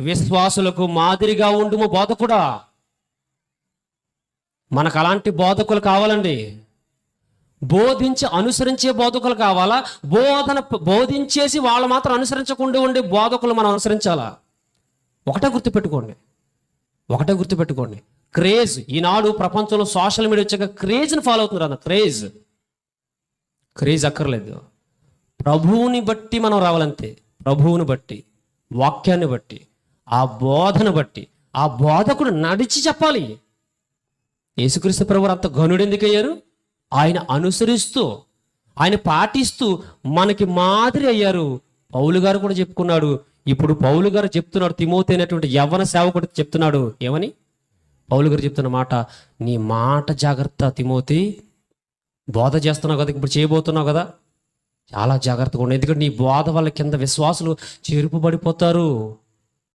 విశ్వాసులకు మాదిరిగా ఉండుము బోధకుడా. మనకు అలాంటి బోధకులు కావాలండి. బోధించి అనుసరించే బోధకులు కావాలా? బోధన బోధించేసి వాళ్ళు మాత్రం అనుసరించకుండా ఉండే బోధకులు మనం అనుసరించాలా? ఒకటే గుర్తుపెట్టుకోండి. ఒకటే గుర్తుపెట్టుకోండి. క్రేజ్. ఈనాడు ప్రపంచంలో సోషల్ మీడియా వచ్చాక క్రేజ్ని ఫాలో అవుతున్నారు అన్న క్రేజ్. క్రేజ్ అక్కర్లేదు. ప్రభువుని బట్టి మనం రావాలంతే. ప్రభువుని బట్టి వాక్యాన్ని బట్టి. ఆ బోధన బట్టి ఆ బోధకుడు నడిచి చెప్పాలి. యేసుక్రీస్తు ప్రభు అంత ఘనుడు ఎందుకు అయ్యారు ఆయన అనుసరిస్తూ ఆయన పాటిస్తూ మనకి మాదిరి అయ్యారు. పౌలు గారు కూడా చెప్పుకున్నాడు ఇప్పుడు పౌలు గారు చెప్తున్నాడు తిమోతి అనేటువంటి యవ్వన సేవకుడు చెప్తున్నాడు. ఏమని? పౌలు గారు చెప్తున్న మాట నీ మాట జాగ్రత్త తిమోతి. బోధ చేస్తున్నావు కదా ఇప్పుడు చేయబోతున్నావు కదా. చాలా జాగ్రత్తగా ఉండు. ఎందుకంటే నీ బోధ వల్ల కింద విశ్వాసులు చేరుపుబడిపోతారు.